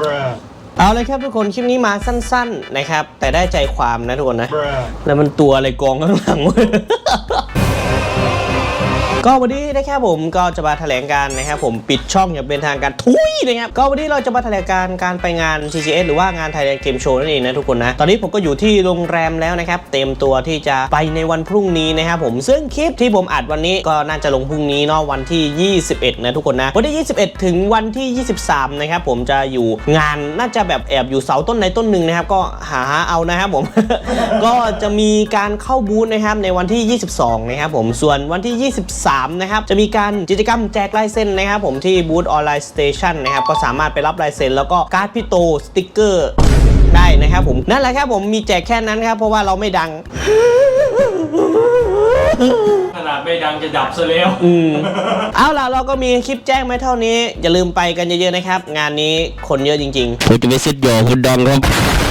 Bruh. เอาเลยครับทุกคนคลิปนี้มาสั้น ๆนะครับ แต่ได้ใจความนะทุกคนนะ Bruh. แล้วมันตัวอะไรกองข้างหลังวะ ก็วันนี้นะครับผมก็จะมาแถลงการนะครับผมปิดช่องอย่างเป็นทางการทุยนะครับก็วันนี้เราจะมาแถลงการการไปงาน TGS หรือว่างาน Thailand Game Show นั่นเองนะทุกคนนะ ตอนนี้ผมก็อยู่ที่โรงแรมแล้วนะครับ เต็มตัวที่จะไปในวันพรุ่งนี้นะครับผมซึ่งคลิปที่ผมอัดวันนี้ก็น่าจะลงพรุ่งนี้เนาะวันที่ 21 นะทุกคนนะ วันที่ 21 ถึงวันที่ 23 นะครับผมจะอยู่งานน่าจะแบบแอบอยู่เสาต้นในต้นหนึ่งนะครับก็หาเอานะครับผม ก็จะมีการเข้าบูธนะครับในวันที่ 22 นะครับผมส่วนวันที่ 23นะครับจะมีการกิจกรรมแจกลายเซ็นนะครับผมที่บูธออนไลน์สเตชันนะครับก็สามารถไปรับลายเซ็นแล้วก็การ์ดพี่โตสติกเกอร์ได้นะครับผมนั่นแหละครับผมมีแจกแค่นั้นครับเพราะว่าเราไม่ดังขนาดไม่ดังจะดับซะแล้วอืมเอาล่ะเราก็มีคลิปแจ้งไว้เท่านี้ อย่าลืมไปกันเยอะๆนะครับ งานนี้คนเยอะจริงๆผมจะไปซิดโยคุณดองครับ